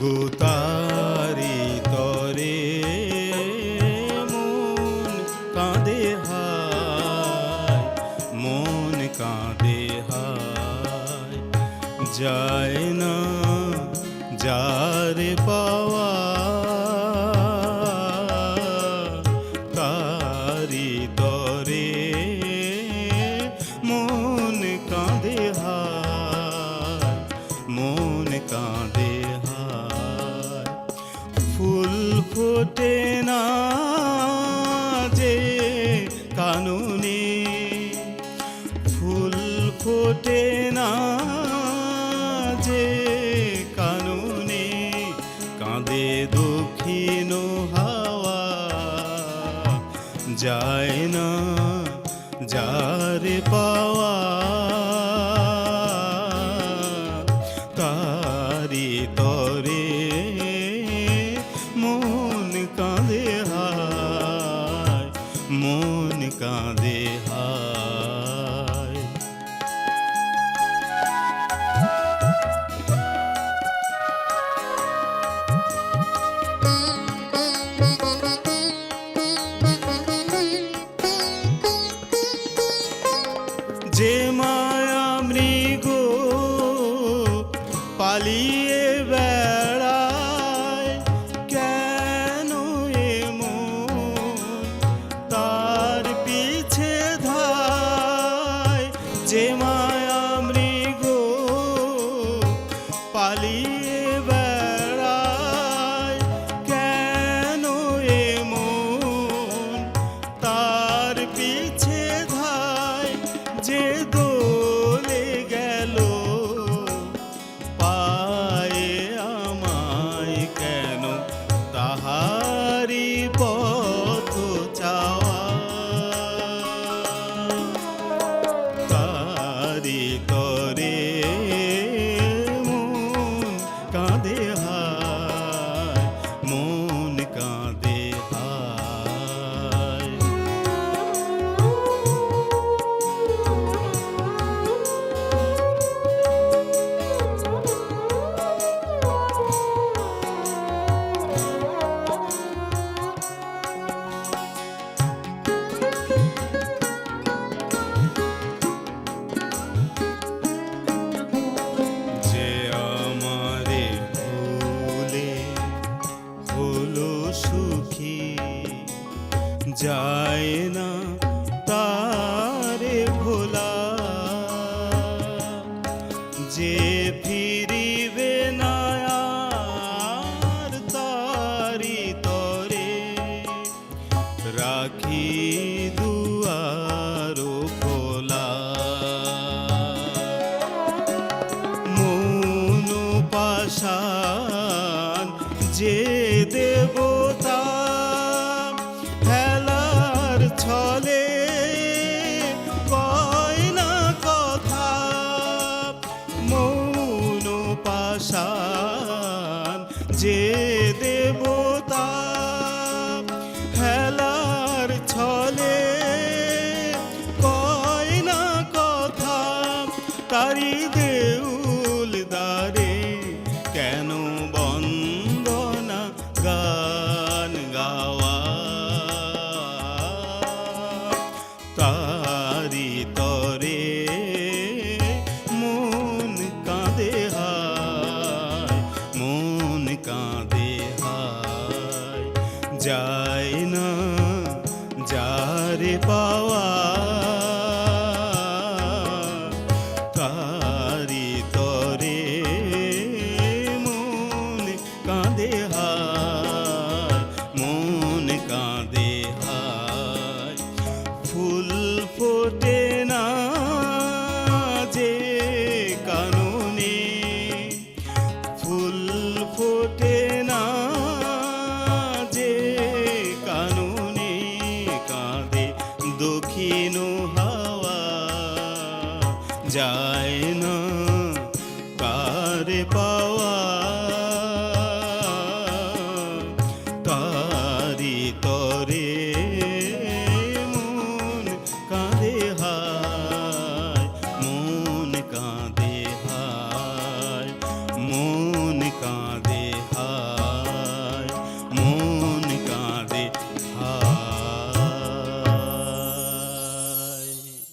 গো তারি তরে মন কাঁদে হায় মন কাঁদে হায়। যায় না যার পাওয়া ফোটে না যে কানুনে। ফুল ফোটে না যে কানুনে। কাঁদে দক্ষিণ হাওয়া, যায় না যার পাওয়া। রাখি দুয়ারো খোলা। মন পাশান যে তারি দেউল দারে কেন বন্দনা গান গাওয়া? তারি তরে মন কাঁদে হায়, মন কাঁদে হায়। যায় না যারে পাওয়া হাওয়া যায় না তারে পাওয়া তারি তো